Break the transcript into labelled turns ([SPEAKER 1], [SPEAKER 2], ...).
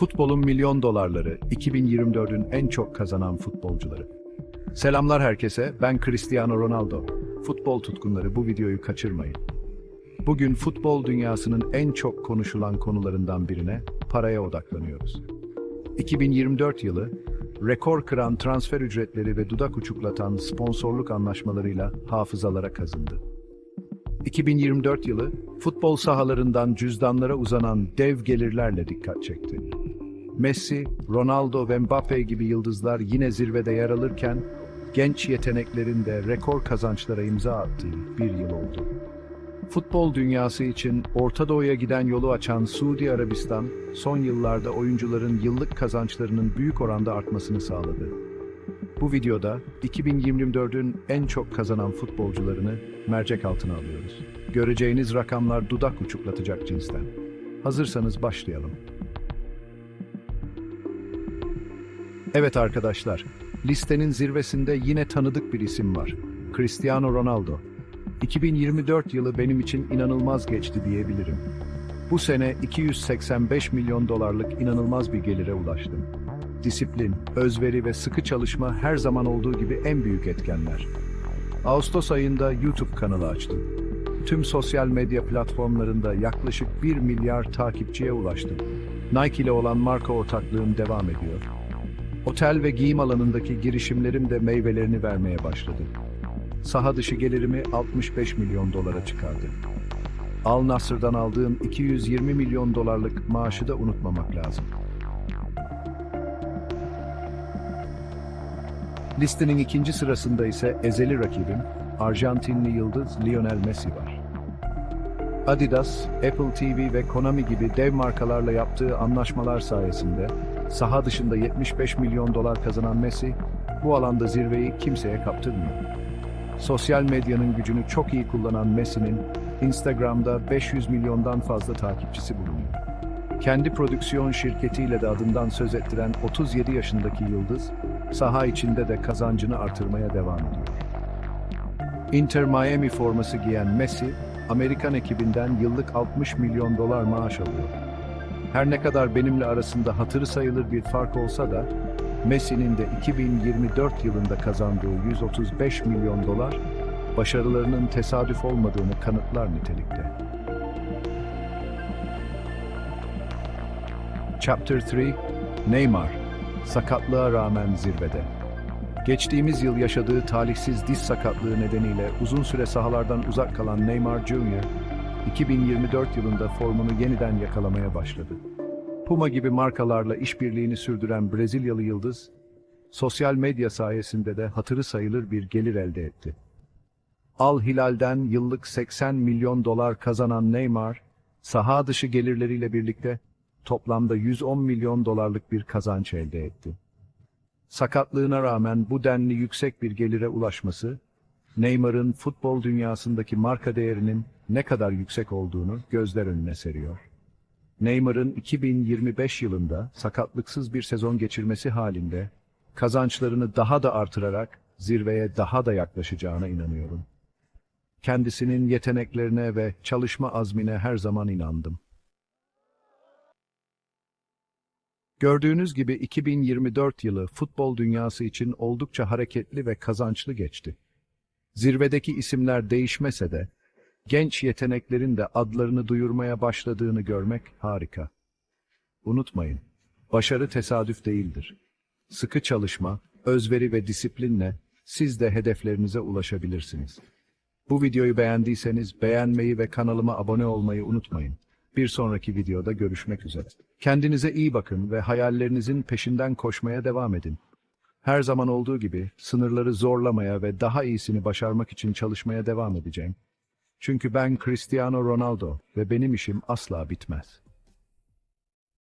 [SPEAKER 1] Futbolun milyon dolarları, 2024'ün en çok kazanan futbolcuları. Selamlar herkese, ben Cristiano Ronaldo. Futbol tutkunları bu videoyu kaçırmayın. Bugün futbol dünyasının en çok konuşulan konularından birine, paraya odaklanıyoruz. 2024 yılı, rekor kıran transfer ücretleri ve dudak uçuklatan sponsorluk anlaşmalarıyla hafızalara kazındı. 2024 yılı, futbol sahalarından cüzdanlara uzanan dev gelirlerle dikkat çekti. Messi, Ronaldo ve Mbappe gibi yıldızlar yine zirvede yer alırken, genç yeteneklerin de rekor kazançlara imza attığı bir yıl oldu. Futbol dünyası için Orta Doğu'ya giden yolu açan Suudi Arabistan, son yıllarda oyuncuların yıllık kazançlarının büyük oranda artmasını sağladı. Bu videoda 2024'ün en çok kazanan futbolcularını mercek altına alıyoruz. Göreceğiniz rakamlar dudak uçuklatacak cinsten. Hazırsanız başlayalım. Evet arkadaşlar, listenin zirvesinde yine tanıdık bir isim var. Cristiano Ronaldo. 2024 yılı benim için inanılmaz geçti diyebilirim. Bu sene 285 milyon dolarlık inanılmaz bir gelire ulaştım. Disiplin, özveri ve sıkı çalışma her zaman olduğu gibi en büyük etkenler. Ağustos ayında YouTube kanalı açtım. Tüm sosyal medya platformlarında yaklaşık 1 milyar takipçiye ulaştım. Nike ile olan marka ortaklığım devam ediyor. Otel ve giyim alanındaki girişimlerim de meyvelerini vermeye başladı. Saha dışı gelirimi 65 milyon dolara çıkardı. Al Nasr'dan aldığım 220 milyon dolarlık maaşı da unutmamak lazım. Listenin ikinci sırasında ise ezeli rakibim, Arjantinli yıldız Lionel Messi var. Adidas, Apple TV ve Konami gibi dev markalarla yaptığı anlaşmalar sayesinde saha dışında 75 milyon dolar kazanan Messi, bu alanda zirveyi kimseye kaptırmıyor. Sosyal medyanın gücünü çok iyi kullanan Messi'nin Instagram'da 500 milyondan fazla takipçisi bulunuyor. Kendi prodüksiyon şirketiyle de adından söz ettiren 37 yaşındaki yıldız, saha içinde de kazancını artırmaya devam ediyor. Inter Miami forması giyen Messi, Amerikan ekibinden yıllık 60 milyon dolar maaş alıyor. Her ne kadar benimle arasında hatırı sayılır bir fark olsa da, Messi'nin de 2024 yılında kazandığı 135 milyon dolar, başarılarının tesadüf olmadığını kanıtlar nitelikte. Chapter 3 Neymar Sakatlığa rağmen zirvede. Geçtiğimiz yıl yaşadığı talihsiz diz sakatlığı nedeniyle uzun süre sahalardan uzak kalan Neymar Jr., 2024 yılında formunu yeniden yakalamaya başladı. Puma gibi markalarla işbirliğini sürdüren Brezilyalı yıldız, sosyal medya sayesinde de hatırı sayılır bir gelir elde etti. Al Hilal'den yıllık 80 milyon dolar kazanan Neymar, saha dışı gelirleriyle birlikte toplamda 110 milyon dolarlık bir kazanç elde etti. Sakatlığına rağmen bu denli yüksek bir gelire ulaşması, Neymar'ın futbol dünyasındaki marka değerinin ne kadar yüksek olduğunu gözler önüne seriyor. Neymar'ın 2025 yılında sakatlıksız bir sezon geçirmesi halinde kazançlarını daha da artırarak zirveye daha da yaklaşacağına inanıyorum. Kendisinin yeteneklerine ve çalışma azmine her zaman inandım. Gördüğünüz gibi 2024 yılı futbol dünyası için oldukça hareketli ve kazançlı geçti. Zirvedeki isimler değişmese de, genç yeteneklerin de adlarını duyurmaya başladığını görmek harika. Unutmayın, başarı tesadüf değildir. Sıkı çalışma, özveri ve disiplinle siz de hedeflerinize ulaşabilirsiniz. Bu videoyu beğendiyseniz beğenmeyi ve kanalıma abone olmayı unutmayın. Bir sonraki videoda görüşmek üzere. Kendinize iyi bakın ve hayallerinizin peşinden koşmaya devam edin. Her zaman olduğu gibi sınırları zorlamaya ve daha iyisini başarmak için çalışmaya devam edeceğim. Çünkü ben Cristiano Ronaldo ve benim işim asla bitmez.